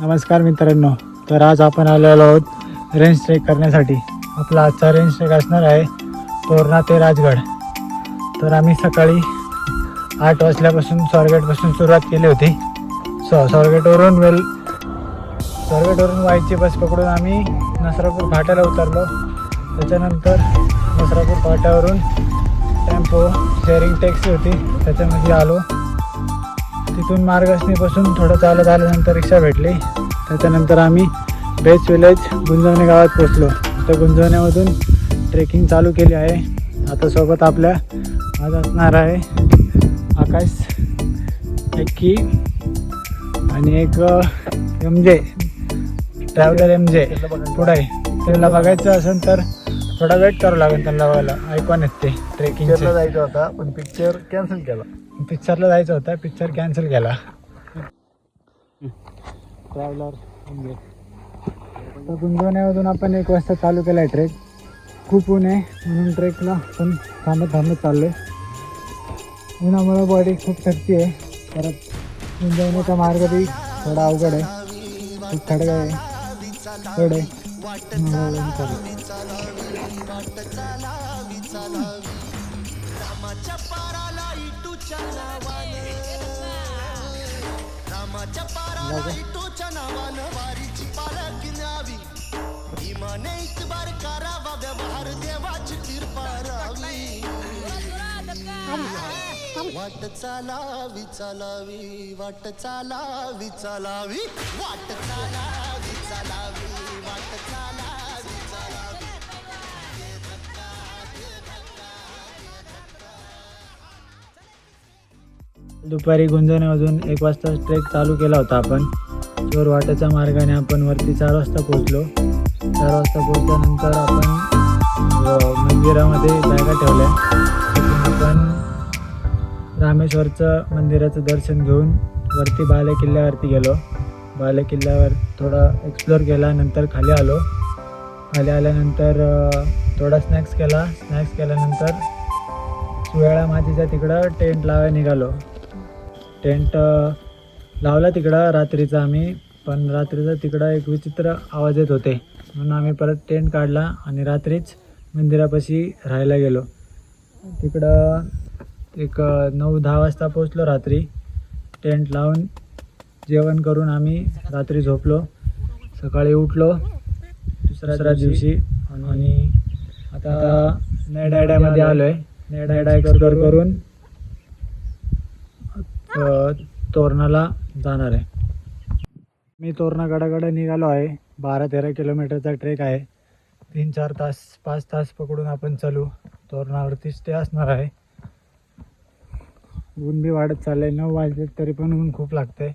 नमस्कार मित्रांनो तर आज आपण आलेलो आहोत रेंज ट्रेक करण्यासाठी. आपला आजचा रेंज ट्रेक असणार आहे तोरणा ते राजगड. तर आम्ही सकाळी आठ वाजल्यापासून स्वारगेटपासून सुरुवात केली होती. सो स्वारगेटवरून वेल स्वारगेटवरून वाईची बस पकडून आम्ही नसरापूर फाट्याला उतरलो. त्याच्यानंतर नसरापूर फाट्यावरून टेम्पो शेअरिंग टॅक्सी होती त्याच्यामध्ये आलो. तिथून मार्गदर्शनीपासून थोडं चालत आल्यानंतर रिक्षा भेटली. त्याच्यानंतर आम्ही बेस्ट विलेज गुंजवणे गावात पोचलो तर गुंजवण्यामधून ट्रेकिंग चालू केली आहे. आता सोबत आपल्या आज असणार आहे आकाश एक की आणि एक एम जे. ट्रॅव्हलर एम जे. पुढे आहे. त्यांना बघायचं असेल तर थोडा वेट करावं लागेल त्यांना बघायला. ऐकून येत ते जायचं होता पण पिक्चर कॅन्सल केला. पिक्चरला जायचं होतं. पिक्चर कॅन्सल केला. ट्रॅव्हलर तर गुंजवण्यामधून आपण एक वाजता चालू केला आहे ट्रेक खूप ऊन आहे. म्हणून ट्रेकला आपण थांबत थांबत चाललो आहे उन्हामुळे बॉडी खूप थकती आहे. परत गुंजवण्याचा मार्ग बी थोडा अवघड आहे. खूप खडगा आहे. थोडं आहे. देवाच्या पाराई तोच्या नावानं वारीची पालक न्यावी. इमाने एक बार करावा व्यवहार देवाची कृपा रावी वाट चालावी चालावी वाट चालावी चालावी. वाट चालावी. दुपारी गुंजवण्यामधून एक वाजता ट्रेक चालू केला होता आपण. चोर वाटेच्या मार्गाने आपण वरती चार वाजता पोहोचलो. चार वाजता पोहोचल्यानंतर आपण मंदिरामध्ये बॅगा ठेवल्या. आपण रामेश्वरचं मंदिराचं दर्शन घेऊन वरती बाले किल्ल्यावरती गेलो. बाले किल्ल्यावर थोडा एक्सप्लोर केला नंतर खाली आलो. खाली आल्यानंतर थोडा स्नॅक्स केला. स्नॅक्स केल्यानंतर सुवेळा मातीच्या तिकडं टेंट लावायला निघालो. टेंट लावला तिकडं रात्रीचा आम्ही पण रात्रीचा तिकडं एक विचित्र आवाज येत होते. म्हणून आम्ही परत टेंट काढला आणि रात्रीच मंदिरापाशी राहायला गेलो. तिकडं एक नऊ दहा वाजता पोचलो रात्री. टेंट लावून जेवण करून आम्ही रात्री झोपलो. सकाळी उठलो. दुसऱ्या दुसऱ्या दिवशी आणि आता नेडायड्यामध्ये आलो आहे नेडायडा एक्सप्लोर करून तोरणाला जाणार आहे. मी तोरणा निघालो आहे. बारा तेरा किलोमीटरचा ट्रेक आहे. तीन चार तास पाच तास पकडून आपण चालू. तोरणावरती स्टे असणार आहे. ऊन बी वाढत चाललं आहे नऊ वाजले तरी पण ऊन खूप लागतं आहे